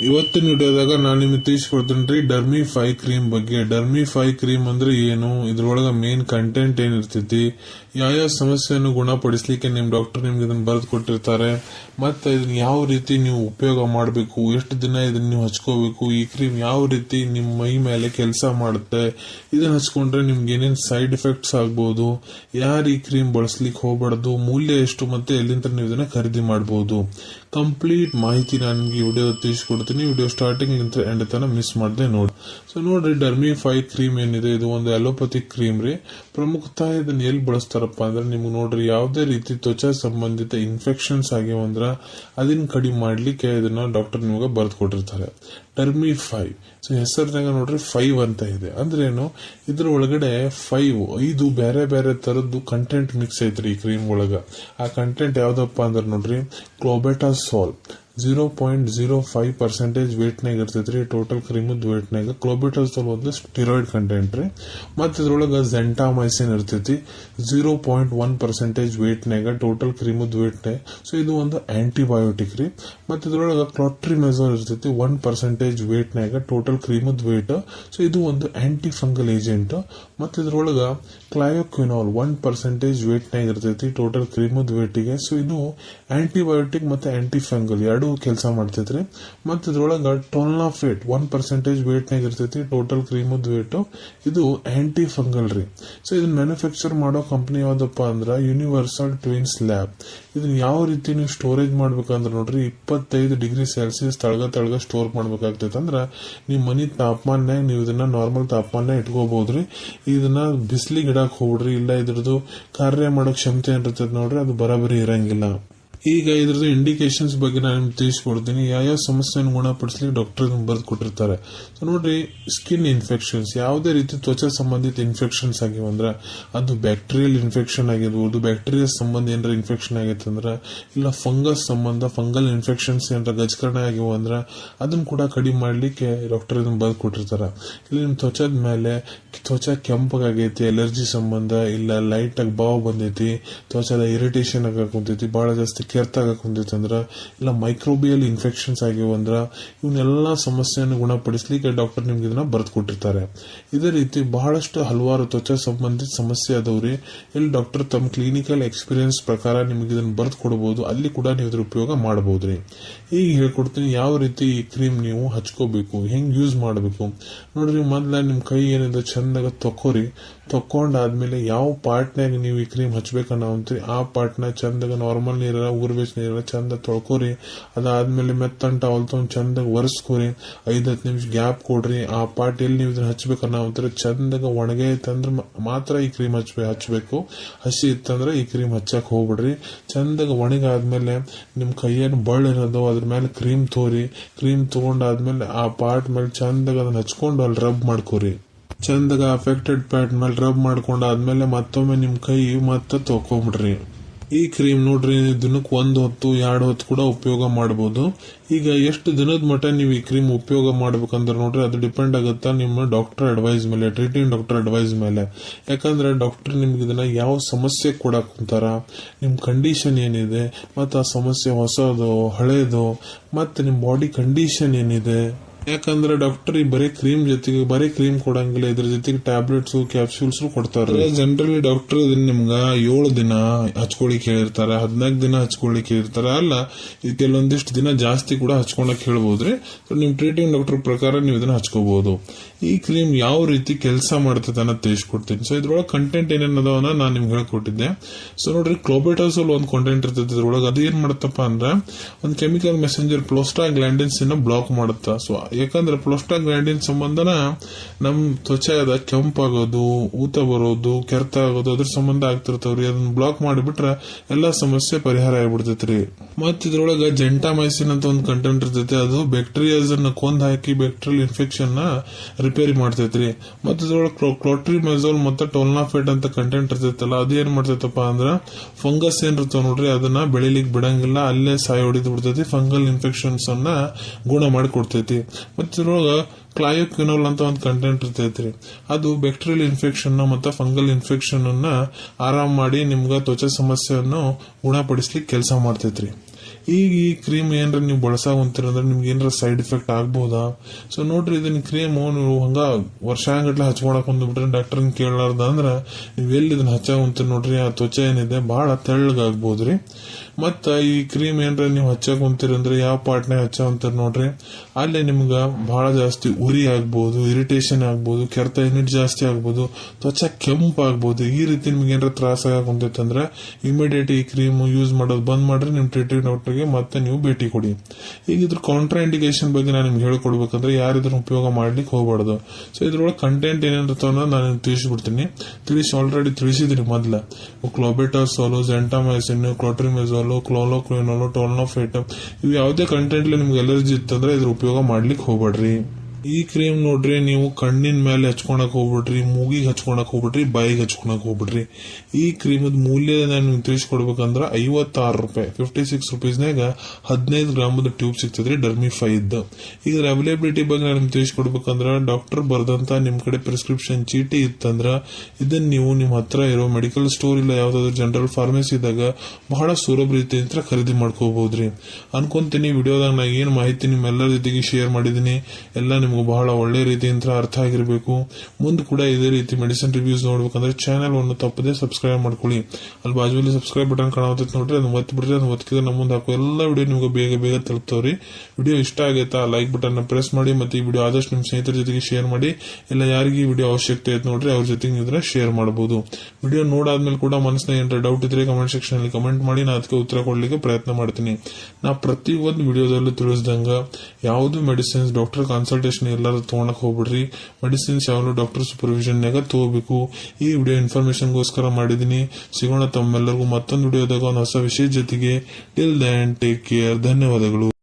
ಇವತ್ತಿನ ವಿಡಿಯೋದಾಗ ನಾನು ನಿಮಗೆ ತಿಳಿಸ್ಕೊಡ್ತೀನಿ ರೀ ಡರ್ಮಿ ಫೈ ಕ್ರೀಮ್ ಬಗ್ಗೆ. ಡರ್ಮಿ ಫೈ ಕ್ರೀಮ್ ಅಂದ್ರೆ ಏನು? ಇದ್ರೊಳಗೆ ಮೇನ್ ಕಂಟೆಂಟ್ ಏನಿರ್ತೈತಿ ಯಾವ ಯಾವ ಸಮಸ್ಯೆಯನ್ನು ಗುಣಪಡಿಸ್ಲಿಕ್ಕೆ ನಿಮ್ಮ ಡಾಕ್ಟರ್ ನಿಮ್ಗೆ ಇದನ್ನು ಬರೆದು ಕೊಟ್ಟಿರ್ತಾರೆ? ಮತ್ತೆ ಇದನ್ನ ಯಾವ ರೀತಿ ನೀವು ಉಪಯೋಗ ಮಾಡಬೇಕು? ಎಷ್ಟು ದಿನ ಇದನ್ನ ನೀವು ಹಚ್ಕೋಬೇಕು? ಈ ಕ್ರೀಮ್ ಯಾವ ರೀತಿ ನಿಮ್ಮ ಮೈ ಮೇಲೆ ಕೆಲಸ ಮಾಡುತ್ತೆ? ಇದನ್ನು ಹಚ್ಕೊಂಡ್ರೆ ನಿಮ್ಗೆ ಏನೇನು ಸೈಡ್ ಎಫೆಕ್ಟ್ಸ್ ಆಗ್ಬೋದು? ಯಾರು ಈ ಕ್ರೀಮ್ ಬಳಸ್ಲಿಕ್ಕೆ ಹೋಗ್ಬಾರ್ದು? ಮೂಲ್ಯ ಎಷ್ಟು? ಮತ್ತೆ ಎಲ್ಲಿಂದ ನೀವು ಇದನ್ನು ಖರೀದಿ ಮಾಡಬಹುದು ಕಂಪ್ಲೀಟ್ ಮಾಹಿತಿ ನಾನು ನಿಮ್ಗೆ ವಿಡಿಯೋ ತಿಳಿಸ್ಕೊಡ್ತೀನಿ. ವಿಡಿಯೋ ಸ್ಟಾರ್ಟಿಂಗ್ ಎಂಡ್ ತನಕ ಮಿಸ್ ಮಾಡಿದೆ ನೋಡಿ. ಸೊ ನೋಡ್ರಿ ಡರ್ಮಿ ಫೈ ಕ್ರೀಮ್ ಏನಿದೆ, ಇದು ಒಂದು ಅಲೋಪತಿಕ್ ಕ್ರೀಮ್ ರೀ. ಪ್ರಮುಖತಃ ಇದನ್ನ ಎಲ್ಲಿ ಬಳಸ್ತಾರಪ್ಪ ಅಂದ್ರೆ ನಿಮ್ಗೆ ನೋಡ್ರಿ, ಯಾವುದೇ ರೀತಿ ತ್ವಚಾ ಸಂಬಂಧಿತ ಇನ್ಫೆಕ್ಷನ್ಸ್ ಆಗ್ಯಾವ ಅಂದ್ರ ಅದನ್ನ ಕಡಿಮೆ ಮಾಡ್ಲಿಕ್ಕೆ ಇದನ್ನ ಡಾಕ್ಟರ್ ನಿಮಗೆ ಬರೆದು ಕೊಟ್ಟಿರ್ತಾರೆ ಟರ್ಮಿ ಫೈವ್ ಸೊ ಹೆಸರಿನಾಗ ನೋಡ್ರಿ ಫೈವ್ ಅಂತ ಇದೆ. ಅಂದ್ರೆ ಏನು? ಇದ್ರ ಒಳಗಡೆ ಫೈವ್ ಐದು ಬೇರೆ ಬೇರೆ ತರದ್ದು ಕಂಟೆಂಟ್ ಮಿಕ್ಸ್ ಐತ್ರಿ ಈ ಕ್ರೀಮ್ ಒಳಗ. ಆ ಕಂಟೆಂಟ್ ಯಾವ್ದಪ್ಪ ಅಂದ್ರೆ ನೋಡ್ರಿ clobetasol zero point zero five percentage ವೇಟ್ನಾಗ ಇರ್ತೈತ್ರಿ ಟೋಟಲ್ ಕ್ರೀಮದ ವೇಟ್ನಾಗ ಕ್ಲೋಬಿಟಲ್ಸಲ್ಲಿ ಒಂದು ಸ್ಟಿರಾಯ್ಡ್ ಕಂಟೆಂಟ್ ರೀ. ಮತ್ತೆ ಇದ್ರೊಳಗೆ ಝೆಂಟಾಮೈಸಿನ್ ಇರ್ತೈತಿ. ಜೀರೋ ಪಾಯಿಂಟ್ ಒನ್ ಪರ್ಸೆಂಟೇಜ್ ವೇಟ್ನಾಗ ಟೋಟಲ್ ಕ್ರೀಮದ್ ವೇಟ್ನಾಗ ಸೊ ಇದು ಒಂದು ಆಂಟಿಬಯೋಟಿಕ್ ರೀ. ಮತ್ತು ಇದ್ರೊಳಗ ಕ್ಲಾಟ್ರಿಮೆಸೋಲ್ ಇರ್ತೈತಿ. ಒನ್ ಪರ್ಸೆಂಟೇಜ್ ವೇಟ್ನಾಗ ಟೋಟಲ್ ಕ್ರೀಮದ ವೇಟ್ ಸೊ ಇದು ಒಂದು ಆಂಟಿ ಫಂಗಲ್ ಏಜೆಂಟ್ ಮತ್ತು ಇದ್ರೊಳಗ ಕ್ಲಯೋಕ್ವಿನಾಲ್ ಒನ್ ಪರ್ಸೆಂಟೇಜ್ ವೇಟ್ನಾಗ ಇರ್ತೈತಿ ಟೋಟಲ್ ಕ್ರೀಮದ ವೇಟಿಗೆ ಸೊ ಇದು ಆ್ಯಂಟಿಬಯೋಟಿಕ್ ಮತ್ತೆ ಆಂಟಿ ಫಂಗಲ್ ಎರಡೂ ಕೆಲಸ ಮಾಡ್ತೈತ್ರಿ ಮತ್ತೆ ಇದ್ರೊಳಗ ವೇಟ್ ಒನ್ ಪರ್ಸೆಂಟೇಜ್ ವೇಟ್ನಾಗ ಇರ್ತೈತಿ ಟೋಟಲ್ ಕ್ರೀಮದ ವೇಟ್ ಇದು ಆಂಟಿ ಫಂಗಲ್ ರೀ. ಸೊ ಇದನ್ನ ಮ್ಯಾನುಫ್ಯಾಕ್ಚರ್ ಮಾಡೋ ಕಂಪನಿ ಯಾವುದಪ್ಪ ಅಂದ್ರ ಯೂನಿವರ್ಸಲ್ ಟ್ವಿನ್ಸ್ ಲ್ಯಾಬ್ ಇದನ್ನ ಯಾವ ರೀತಿ ನೀವು ಸ್ಟೋರೇಜ್ ಮಾಡ್ಬೇಕಂದ್ರ ನೋಡ್ರಿ, ಇಪ್ಪತ್ತೈದು ಡಿಗ್ರಿ ಸೆಲ್ಸಿಯಸ್ ತಳಗ ತಳಗ ಸ್ಟೋರ್ ಮಾಡ್ಬೇಕಾಗ್ತೈತೆ. ಅಂದ್ರ ನಿಮ್ಮ ಮನಿ ತಾಪಮಾನ ನೀವು ಇದನ್ನ ನಾರ್ಮಲ್ ತಾಪಮಾನ ಇಟ್ಕೋಬಹುದ್ರಿ ಇದನ್ನ ಬಿಸಿಲಿಗೆ ಇಡಕ್ ಹೋಗ್ಬಿಡ್ರಿ, ಇಲ್ಲ ಇದ್ರದ್ದು ಕಾರ್ಯ ಮಾಡೋ ಕ್ಷಮತೆ ಏನಿರ್ತೈತೆ ನೋಡ್ರಿ, ಅದು ಬರಾಬರಿ ಇರಂಗಿಲ್ಲ. ಈಗ ಇದ್ರದ್ದು ಇಂಡಿಕೇಶನ್ಸ್ ಬಗ್ಗೆ ನಾನು ತಿಳಿಸ್ಕೊಡ್ತೀನಿ. ಯಾವ್ಯಾವ ಸಮಸ್ಯೆಯನ್ನು ಗುಣಪಡಿಸ್ಲಿಕ್ಕೆ ಡಾಕ್ಟರ್ ಬರೆದು ಕೊಟ್ಟಿರ್ತಾರೆ. ಸೊ ನೋಡ್ರಿ ಸ್ಕಿನ್ ಇನ್ಫೆಕ್ಷನ್ಸ್ ಯಾವುದೇ ರೀತಿ ತ್ವಚಾ ಸಂಬಂಧಿತ ಇನ್ಫೆಕ್ಷನ್ಸ್ ಆಗಿವೆ ಅಂದ್ರೆ ಅದು ಬ್ಯಾಕ್ಟೀರಿಯಲ್ ಇನ್ಫೆಕ್ಷನ್ ಆಗಿರ್ಬೋದು ಬ್ಯಾಕ್ಟೀರಿಯಾ ಸಂಬಂಧ ಏನಾರ ಇನ್ಫೆಕ್ಷನ್ ಆಗೈತೆ ಅಂದ್ರೆ, ಇಲ್ಲ ಫಂಗಸ್ ಸಂಬಂಧ ಫಂಗಲ್ ಇನ್ಫೆಕ್ಷನ್ಸ್ ಏನಾರ ಗಜಕರಣ ಆಗಿವೆ ಅಂದ್ರೆ ಅದನ್ನು ಕೂಡ ಕಡಿಮೆ ಮಾಡಲಿಕ್ಕೆ ಡಾಕ್ಟರ್ ಇದನ್ನು ಬರೆದು ಕೊಟ್ಟಿರ್ತಾರೆ. ಇಲ್ಲಿ ನಿಮ್ಮ ತ್ವಚದ ಮೇಲೆ ತ್ವಚಾ ಕೆಂಪಗಾಗೈತಿ ಅಲರ್ಜಿ ಸಂಬಂಧ, ಇಲ್ಲ ಲೈಟ್ ಆಗಿ ಬಾವು ಬಂದೈತಿ, ತ್ವಚದ ಇರಿಟೇಷನ್ ಆಗಿ ಕುಂತೈತಿ, ಬಹಳ ಜಾಸ್ತಿ ಕುಂತೈತಿ ಅಂದ್ರೆ, ಇಲ್ಲ ಮೈಕ್ರೋಬಿಯಲ್ ಇನ್ಫೆಕ್ಷನ್ಸ್ ಆಗಿವೆ ಅಂದ್ರೆ, ಇವನ್ನೆಲ್ಲ ಸಮಸ್ಯೆಯನ್ನು ಗುಣಪಡಿಸಲಿಕ್ಕೆ ಡಾಕ್ಟರ್ ನಿಮ್ಗೆ ಇದನ್ನ ಬರೆದು ಕೊಟ್ಟಿರ್ತಾರೆ ಇದೇ ರೀತಿ ಬಹಳಷ್ಟು ಹಲವಾರು ತ್ವಚಾ ಸಂಬಂಧಿತ ಸಮಸ್ಯೆ ಅದಾವ್ರಿ ಇಲ್ಲಿ ಡಾಕ್ಟರ್ ತಮ್ಮ ಕ್ಲಿನಿಕಲ್ ಎಕ್ಸ್ಪೀರಿಯನ್ಸ್ ಪ್ರಕಾರ ನಿಮ್ಗೆ ಇದನ್ನ ಬರೆದು ಕೊಡಬಹುದು ಅಲ್ಲಿ ಕೂಡ ನೀವು ಇದ್ರ ಉಪಯೋಗ ಮಾಡಬಹುದ್ರಿ ಈಗ ಹೇಳ್ಕೊಡ್ತೀನಿ, ಯಾವ ರೀತಿ ಈ ಕ್ರೀಮ್ ನೀವು ಹಚ್ಕೋಬೇಕು, ಹೆಂಗೆ ಯೂಸ್ ಮಾಡಬೇಕು. ನೋಡ್ರಿ, ಮೊದ್ಲ ನಿಮ್ಮ ಕೈ ಏನಿದೆ, ಚಂದಾಗ ತೊಕ್ಕೋರಿ. ತೊಕೊಂಡಾದ್ಮೇಲೆ ಯಾವ ಪಾರ್ಟ್ನಾಗ ನೀವು ಈ ಕ್ರೀಮ್ ಹಚ್ಬೇಕನ್ನೋಂತ್ರಿ ಆ ಪಾರ್ಟ್ನ ಚಂದಾಗ ನಾರ್ಮಲ್ ನೀರ ಊರ್ಬೇಸ್ ನೀರ ಚಂದ ತೊಳ್ಕೊರಿ. ಅದಾದ್ಮೇಲೆ ಮೆತ್ತಂಟ ಟವಲ್ ತೊಗೊಂಡು ಚಂದಾಗ ಒರೆಸ್ಕೋರಿ. ಐದು ಹತ್ತು ನಿಮಿಷ ಗ್ಯಾಪ್ ಕೊಡ್ರಿ. ಆ ಪಾರ್ಟ್ ಎಲ್ಲಿ ನೀವು ಇದನ್ನ ಹಚ್ಬೇಕನ್ನೋಂತ್ರಿ ಚಂದಾಗ ಒಣಗೆ ಇತ್ತಂದ್ರೆ ಮಾತ್ರ ಈ ಕ್ರೀಮ್ ಹಚ್ಬೇಕು ಹಚ್ಬೇಕು. ಹಸಿ ಇತ್ತಂದ್ರೆ ಈ ಕ್ರೀಮ್ ಹಚ್ಚಕ್ ಹೋಗ್ಬಿಡ್ರಿ. ಚಂದಾಗ ಒಣಗಾದ್ಮೇಲೆ ನಿಮ್ಮ ಕೈಯನ್ನು ಬಳ್ಳ ಇರೋದು, ಅದ್ರ ಮೇಲೆ ಕ್ರೀಮ್ ತೋರಿ. ಕ್ರೀಮ್ ತೊಗೊಂಡಾದ್ಮೇಲೆ ಆ ಪಾರ್ಟ್ ಮೇಲೆ ಚಂದಾಗ ಅದನ್ನ ಹಚ್ಕೊಂಡು ಅಲ್ಲಿ ರಬ್ ಮಾಡ್ಕೋರಿ. ಚಂದಾಗ ಅಫೆಕ್ಟೆಡ್ ಪ್ಯಾಟ್ ಮೇಲೆ ರಬ್ ಮಾಡ್ಕೊಂಡಾದ್ಮೇಲೆ ಮತ್ತೊಮ್ಮೆ ನಿಮ್ಮ ಕೈ ಮತ್ತೆ ತೊಕೊಂಬಿಡ್ರಿ ಈ ಕ್ರೀಮ್ ನೋಡ್ರಿ, ದಿನಕ್ಕೆ ಒಂದು ಹೊತ್ತು, ಎರಡು ಹೊತ್ತು ಕೂಡ ಉಪಯೋಗ ಮಾಡಬಹುದು ಈಗ ಎಷ್ಟು ದಿನದ ಮಟ್ಟ ನೀವು ಈ ಕ್ರೀಮ್ ಉಪಯೋಗ ಮಾಡ್ಬೇಕಂದ್ರೆ ನೋಡ್ರಿ, ಅದು ಡಿಪೆಂಡ್ ಆಗುತ್ತೆ ನಿಮ್ಮ ಡಾಕ್ಟರ್ ಅಡ್ವೈಸ್ ಮೇಲೆ ಟ್ರೀಟಿಂಗ್ ಡಾಕ್ಟರ್ ಅಡ್ವೈಸ್ ಮೇಲೆ. ಯಾಕಂದ್ರೆ ಡಾಕ್ಟರ್ ನಿಮ್ಗೆ ಇದನ್ನ ಯಾವ ಸಮಸ್ಯೆ ಕೊಡಕ್ ಕುಂತಾರ ನಿಮ್ಮ ಕಂಡೀಷನ್ ಏನಿದೆ, ಮತ್ತು ಆ ಸಮಸ್ಯೆ ಹೊಸದು, ಹಳೇದು, ಮತ್ತೆ ನಿಮ್ಮ ಬಾಡಿ ಕಂಡೀಷನ್ ಏನಿದೆ. ಯಾಕಂದ್ರೆ ಡಾಕ್ಟರ್ ಈ ಬರೀ ಕ್ರೀಮ್ ಜೊತೆಗೆ ಬರೀ ಕ್ರೀಮ್ ಕೊಡಂಗಿಲ್ಲ. ಇದ್ರ ಜೊತೆಗೆ ಟ್ಯಾಬ್ಲೆಟ್ಸ್ ಕ್ಯಾಪ್ಸೂಲ್ಸ್ ಕೊಡ್ತಾರೆ. ಜನರಲಿ ಡಾಕ್ಟರ್ ನಿಮ್ಗ ಏಳು ದಿನ ಹಚ್ಕೊಳಿಕ್ ಹೇಳಿರ್ತಾರೆ. ಹದಿನಾಲ್ಕು ದಿನ ಹಚ್ಕೊಳಿಕ್ ಹೇಳಿರ್ತಾರೆ. ಅಲ್ಲ ಕೆಲವೊಂದಿಷ್ಟು ದಿನ ಜಾಸ್ತಿ ಕೂಡ ಹಚ್ಕೊಳಕ್ ಹೇಳ್ಬೋದ್ರಿ. ನಿಮ್ ಟ್ರೀಟಿಂಗ್ ಡಾಕ್ಟರ್ ಪ್ರಕಾರ ನೀವು ಇದನ್ನ ಹಚ್ಕೋಬಹುದು ಈ ಕ್ರೀಮ್ ಯಾವ ರೀತಿ ಕೆಲಸ ಮಾಡ್ತದೆ ಅನ್ನೋದು ತಿಳಿಸ್ಕೊಡ್ತೀನಿ. ಸೊ ಇದ್ರೊಳಗೆ ಕಂಟೆಂಟ್ ಏನೇನದವ ನಾನು ನಿಮ್ಗೆ ಹೇಳ್ಕೊಟ್ಟಿದ್ದೆ. ಸೊ ನೋಡ್ರಿ ಕ್ಲೋಬೆಟಾಸೋಲ್ ಒಂದು ಕಂಟೆಂಟ್ ಇರ್ತೈತೆ ಇದ್ರೊಳಗೆ. ಅದು ಏನ್ ಮಾಡುತ್ತಪ್ಪ ಅಂದ್ರೆ ಒಂದು ಕೆಮಿಕಲ್ ಮೆಸೆಂಜರ್ ಪ್ಲೋಸ್ಟಾ ಗ್ಲ್ಯಾಂಡಿನ್ಸ್ ಅನ್ನ ಬ್ಲಾಕ್ ಮಾಡುತ್ತಾ. ಸೊ ಯಾಕಂದ್ರೆ ಪ್ರೋಸ್ಟಾಗ್ರಾಂಡಿನ್ ಸಂಬಂಧನ ನಮ್ಮ ತ್ವಚೆದ ಕೆಂಪಾಗೋದು, ಊತ ಬರೋದು ಕೆರೆತ ಆಗೋದು ಅದ್ರ ಸಂಬಂಧ ಆಗ್ತಿರ್ತಾವ್ರಿ. ಅದನ್ನ ಬ್ಲಾಕ್ ಮಾಡಿಬಿಟ್ರೆ ಎಲ್ಲಾ ಸಮಸ್ಯೆ ಪರಿಹಾರ ಆಗ್ಬಿಡ್ತೈತ್ರಿ. ಮತ್ ಇದ್ರೊಳಗ ಜೆಂಟಾಮೈಸಿನ್ ಅಂತ ಒಂದು ಕಂಟೆಂಟ್ ಇರ್ತೈತಿ, ಅದು ಬ್ಯಾಕ್ಟೀರಿಯಾಸ್ ಅನ್ನ ಕೊಂದ್ ಹಾಕಿ ಬ್ಯಾಕ್ಟೀರಿಯಲ್ ಇನ್ಫೆಕ್ಷನ್ನ ರಿಪೇರಿ ಮಾಡ್ತೈತ್ರಿ. ಮತ್ ಇದ್ರೊಳಗೆ ಕ್ಲೋಟ್ರಿಮೆಸೋಲ್ ಮತ್ತೆ ಟೋಲ್ನಾಫೇಟ್ ಅಂತ ಕಂಟೆಂಟ್ ಇರ್ತೈತಲ್ಲ, ಅದು ಏನ್ ಮಾಡ್ತೈತಪ್ಪ ಅಂದ್ರ ಫಂಗಸ್ ಏನ್ ಇರ್ತಾವ ನೋಡ್ರಿ, ಅದನ್ನ ಬೆಳಿಲಿಕ್ ಬಿಡಂಗಿಲ್ಲ, ಅಲ್ಲೇ ಸಾಯಿ ಹೊಡೆದು ಬಿಡ್ತೈತಿ ಫಂಗಲ್ ಇನ್ಫೆಕ್ಷನ್ಸ್ ಅನ್ನ ಗುಣ ಮಾಡಿ ಕೊಡ್ತೈತಿ ಮತ್ ಇದ್ರೊಳಗ ಕ್ಲಯೋಕ್ವಿನೋಲ್ ಅಂತ ಒಂದು ಕಂಟೆಂಟ್ ಇರ್ತೈತ್ರಿ. ಅದು ಬ್ಯಾಕ್ಟೀರಿಯಲ್ ಇನ್ಫೆಕ್ಷನ್ ಮತ್ತು ಫಂಗಲ್ ಇನ್ಫೆಕ್ಷನ್ ಆರಾಮ್ ಮಾಡಿ ನಿಮ್ಗೆ ತ್ವಚೆ ಸಮಸ್ಯೆಯನ್ನು ಗುಣಪಡಿಸ್ಲಿಕ್ಕೆ ಕೆಲಸ ಮಾಡ್ತೈತ್ರಿ. ಈಗ ಈ ಕ್ರೀಮ್ ಏನಾರ ನೀವು ಬಳಸಾಕುಂತೀರಂದ್ರೆ ನಿಮ್ಗೆ ಏನಾರ ಸೈಡ್ ಎಫೆಕ್ಟ್ ಆಗ್ಬೋದಾ? ಸೊ ನೋಡ್ರಿ, ಇದನ್ನ ಕ್ರೀಮು ನೀವು ಹಂಗ ವರ್ಷಾಂಗಟ್ಲೆ ಹಚ್ಕೊಳಕ್ ಬಂದ್ಬಿಟ್ರೆ ಡಾಕ್ಟರ್ ಕೇಳಲಾರ್ದ ಅಂದ್ರೆ ನೀವು ಎಲ್ಲಿ ಇದನ್ನ ಹಚ್ಚಾಕುಂತೀರಿ ನೋಡ್ರಿ, ಆ ತ್ವಚೆ ಏನಿದೆ ಬಹಳ ತೆಳ್ಳಗಾಗ್ಬೋದ್ರಿ. ಮತ್ತ ಈ ಕ್ರೀಮ್ ಏನ್ರ ನೀವು ಹಚ್ಚಕ್ಕೆ ಕುಂತೀರಿ ಅಂದ್ರೆ ಯಾವ ಪಾರ್ಟ್ನಾಗ ಅಂತಾರೆ ನೋಡ್ರಿ. ಅಲ್ಲಿ ನಿಮ್ಗ ಬಹಳ ಜಾಸ್ತಿ ಉರಿ ಆಗ್ಬೋದು ಇರಿಟೇಷನ್ ಆಗ್ಬೋದು, ಕೆರೆತ ಯೂನಿಟ್ ಜಾಸ್ತಿ ಆಗ್ಬೋದು, ತ್ವಚೆ ಕೆಂಪು ಆಗ್ಬೋದು. ಈ ರೀತಿ ನಿಮ್ಗೆ ಏನಾರ ತ್ರಾಸ ಆಗಕುಂತೈತಂದ್ರೆ ಇಮಿಡಿಯೇಟ್ ಈ ಕ್ರೀಮ್ ಯೂಸ್ ಮಾಡೋದು ಬಂದ್ ಮಾಡ್ರಿ, ನಿಮ್ ಟ್ರೀಟ್ಮೆಂಟ್ ಡಾಕ್ಟರ್ಗೆ ಮತ್ತೆ ನೀವು ಭೇಟಿ ಕೊಡಿ. ಈಗ ಇದ್ರ ಕಾಂಟ್ರಾ ಇಂಡಿಕೇಶನ್ ಬಗ್ಗೆ ನಾನು ನಿಮ್ಗೆ ಹೇಳ್ಕೊಡ್ಬೇಕಂದ್ರೆ ಯಾರು ಇದ್ರ ಉಪಯೋಗ ಮಾಡ್ಲಿಕ್ಕೆ ಹೋಗ್ಬಾರ್ದು. ಸೊ ಇದ್ರೊಳಗೆ ಕಂಟೆಂಟ್ ಏನೇನಿರ್ತಾವ ನಾನು ತಿಳಿಸ್ಬಿಡ್ತೀನಿ. ತಿಳಿಸಿ ಆಲ್ರೆಡಿ ತಿಳಿಸಿದ್ರಿ ಮೊದ್ಲ. ಕ್ಲೋಬೆಟಾಸೋಲು ಜೆಂಟಾಮೈಸಿನ್ ಕ್ಲೋಟ್ರಿಮೆಜೋಲು ಟೋಲ್ನೋ ಟೋಲ್ನೋಫೇಟ್ ಇವು ಯಾವುದೇ ಕಂಟೆಂಟ್ಲಿ ನಿಮ್ಗೆ ಅಲರ್ಜಿ ಇತ್ತಂದ್ರೆ ಇದ್ರ ಉಪಯೋಗ ಮಾಡ್ಲಿಕ್ಕೆ ಹೋಗ್ಬೇಡ್ರಿ ಈ ಕ್ರೀಮ್ ನೋಡ್ರಿ, ನೀವು ಕಣ್ಣಿನ ಮೇಲೆ ಹಚ್ಕೊಳಕ್ ಹೋಗ್ಬಿಡ್ರಿ, ಮೂಗಿಗೆ ಹಚ್ಕೊಳಕ್ ಹೋಗ್ಬಿಡ್ರಿ, ಬಾಯಿಗೆ ಹಚ್ಕೊಳಕ್ ಹೋಗ್ಬಿಡ್ರಿ. ಈ ಕ್ರೀಮದ ಮೂಲ್ಯ ನಾನು ತಿಳಿಸ್ಕೊಡ್ಬೇಕಂದ್ರ ಐವತ್ತಾರು ರೂಪಾಯಿ. ಫಿಫ್ಟಿ ಸಿಕ್ಸ್ ರುಪೀಸ್ನಾಗ ಹದಿನೈದು ಗ್ರಾಮದ ಟ್ಯೂಬ್ ಸಿಗ್ತದ್ರಿ ಡರ್ಮಿಫೈ ಇದ್ದ. ಈಗ ಅವೈಲೇಬಿಲಿಟಿ ಬಗ್ಗೆ ನಾನು ತಿಳಿಸ್ಕೊಡ್ಬೇಕಂದ್ರ ಡಾಕ್ಟರ್ ಬರ್ದಂತ ನಿಮ್ ಕಡೆ ಪ್ರಿಸ್ಕ್ರಿಪ್ಷನ್ ಚೀಟಿ ಇತ್ತಂದ್ರ ಇದನ್ನ ನೀವು ನಿಮ್ಮ ಹತ್ರ ಇರೋ ಮೆಡಿಕಲ್ ಸ್ಟೋರ್ ಇಲ್ಲ ಯಾವ್ದಾದ್ರು ಜನರಲ್ ಫಾರ್ಮಸಿ ಇದ್ದಾಗ ಬಹಳ ಸುಲಭ ರೀತಿಯಿಂದ ಖರೀದಿ ಮಾಡ್ಕೋಬಹುದ್ರಿ ಅನ್ಕೊಂತೀನಿ, ವಿಡಿಯೋದಾಗ ನಾ ಏನ್ ಮಾಹಿತಿ ನಿಮ್ಮೆಲ್ಲರ ಜೊತೆಗೆ ಶೇರ್ ಮಾಡಿದೀನಿ ಎಲ್ಲ ನಿಮ್ಗೆ ಬಹಳ ಒಳ್ಳೆ ರೀತಿಯಿಂದ ಅರ್ಥ ಆಗಿರಬೇಕು. ಮುಂದೆ ಕೂಡ ಇದೇ ರೀತಿ ಮೆಡಿಸಿನ್ ರಿವ್ಯೂಸ್ ನೋಡ್ಬೇಕಂದ್ರೆ ಚಾನಲ್ ಅನ್ನು ತಪ್ಪದೆ ಸಬ್ಸ್ಕ್ರೈಬ್ ಮಾಡ್ಕೊಳ್ಳಿ. ಅಲ್ಲಿ ಬಾಜುವಲ್ಲಿ ಸಬ್ಸ್ಕ್ರೈಬ್ ಬಟನ್ ಕಾಣುತ್ತೆ ನೋಡ್ರಿ, ಅದನ್ನ ಒತ್ತಿ ಬಿಡ್ರಿ, ಅದನ್ನ ಒತ್ತಿದ್ರೆ ನಮ್ಮ ಮುಂದೆ ಹಾಕೋ ಎಲ್ಲ ವಿಡಿಯೋ ನಿಮಗೆ ಬೇಗ ಬೇಗ ತಲುಪ್ತಾವ್ರಿ. ವಿಡಿಯೋ ಇಷ್ಟ ಆಗೈತಾ ಲೈಕ್ ಬಟನ್ ಪ್ರೆಸ್ ಮಾಡಿ ಮತ್ತೆ ಈ ವಿಡಿಯೋ ಆದಷ್ಟು ನಿಮ್ಮ ಸ್ನೇಹಿತರ ಜೊತೆಗೆ ಶೇರ್ ಮಾಡಿ. ಇಲ್ಲ ಯಾರಿಗೆ ಈ ವಿಡಿಯೋ ಅವಶ್ಯಕತೆ ಐತೆ ನೋಡ್ರಿ, ಅವ್ರ ಜೊತೆಗೆ ನೀವು ಶೇರ್ ಮಾಡಬಹುದು ವಿಡಿಯೋ ನೋಡಾದ್ಮೇಲೆ ಕೂಡ ಮನಸ್ಸಿನ ಏನಾರ ಡೌಟ್ ಇದ್ರೆ ಕಮೆಂಟ್ ಸೆಕ್ಷನ್ ಅಲ್ಲಿ ಕಮೆಂಟ್ ಮಾಡಿ, ನಾ ಅದಕ್ಕೆ ಉತ್ತರ ಕೊಡ್ಲಿಕ್ಕೆ ಪ್ರಯತ್ನ ಮಾಡ್ತೀನಿ. ನಾ ಪ್ರತಿ ಒಂದು ವಿಡಿಯೋದಲ್ಲೂ ತಿಳಿಸ್ದಂಗ, ಯಾವುದು ಮೆಡಿಸಿನ್ಸ್ ಡಾಕ್ಟರ್ ಕನ್ಸಲ್ಟೇಷನ್ ಎಲ್ಲರೂ ತಗೊಳಕ್ ಹೋಗ್ಬಿಡ್ರಿ. ಮೆಡಿಸಿನ್ಸ್ ಯಾವಾಗಲೂ ಡಾಕ್ಟರ್ ಸೂಪರ್ವಿಷನ್ ನಾಗ ತಗೋಬೇಕು. ಈ ವಿಡಿಯೋ ಇನ್ಫಾರ್ಮೇಶನ್ಗೋಸ್ಕರ ಮಾಡಿದೀನಿ ಸಿಗೋಣ ತಮ್ಮೆಲ್ಲರಿಗೂ ಮತ್ತೊಂದು ವಿಡಿಯೋದಾಗ ಒಂದು ಹೊಸ ವಿಷಯ ಜೊತೆಗೆ. ಟಿಲ್ ದನ್ ಟೇಕ್ ಕೇರ್ ಧನ್ಯವಾದಗಳು.